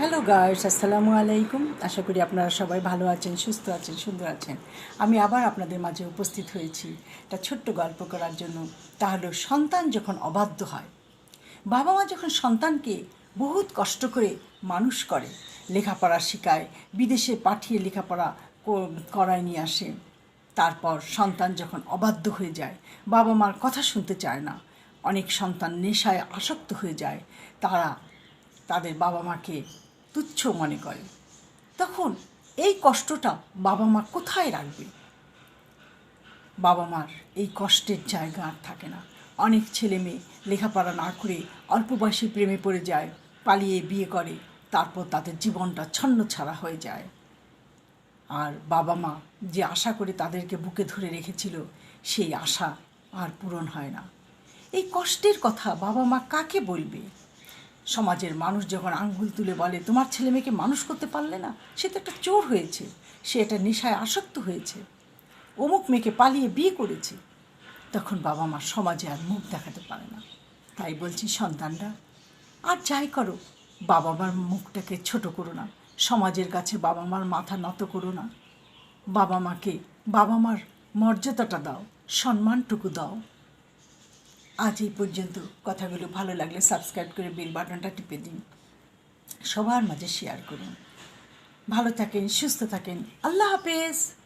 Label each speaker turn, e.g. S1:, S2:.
S1: Hello guys আসসালামু আলাইকুম আশা করি আপনারা সবাই ভালো আছেন, সুস্থ আছেন, সুন্দর আছেন। আমি আবার আপনাদের মাঝে উপস্থিত হয়েছি একটা ছোট্ট গল্প করার জন্য। তা হলো, সন্তান যখন অবাধ্য হয় বাবা মা যখন সন্তানকে বহুত কষ্ট করে মানুষ করে, লেখাপড়া শেখায়, বিদেশে পাঠিয়ে লেখাপড়া করায় নিয়ে আসে, তারপর সন্তান যখন অবাধ্য হয়ে যায় বাবা মার কথা শুনতে চায় না, অনেক সন্তান নেশায় আসক্ত হয়ে যায়, তারা তাদের বাবা মাকে তুচ্ছ মনে করে। তখন এই কষ্টটা বাবা মা কোথায় রাখবে? বাবা মার এই কষ্টের জায়গা আর থাকে না। অনেক ছেলে মেয়ে লেখাপড়া না করে অল্প বয়সে প্রেমে পড়ে যায়, পালিয়ে বিয়ে করে, তারপর তাদের জীবনটা ছন্ন ছাড়া হয়ে যায়। আর বাবা মা যে আশা করে তাদেরকে বুকে ধরে রেখেছিল, সেই আশা আর পূরণ হয় না। এই কষ্টের কথা বাবা মা কাকে বলবে? সমাজের মানুষ যখন আঙ্গুল তুলে বলে, তোমার ছেলে মেয়েকে মানুষ করতে পারলে না? সে তো একটা চোর হয়েছে। সে একটা নেশায় আসক্ত হয়েছে। অমুক মেয়েকে পালিয়ে বিয়ে করেছে। তখন বাবা মা সমাজে আর মুখ দেখাতে পারে না। তাই বলছি, সন্তানরা, আর যাই করো, বাবা মার মুখটাকে ছোট করো না। সমাজের কাছে বাবা মার মাথা নত করো না। বাবা মাকে, বাবা মার মর্যাদাটা দাও, সম্মানটুকু দাও। আজ এই পর্যন্ত। কথাগুলো ভালো লাগলে সাবস্ক্রাইব করে বেল বাটনটা টিপে দিন। সবার মাঝে শেয়ার করুন। ভালো থাকেন, সুস্থ থাকেন। আল্লাহ হাফেজ।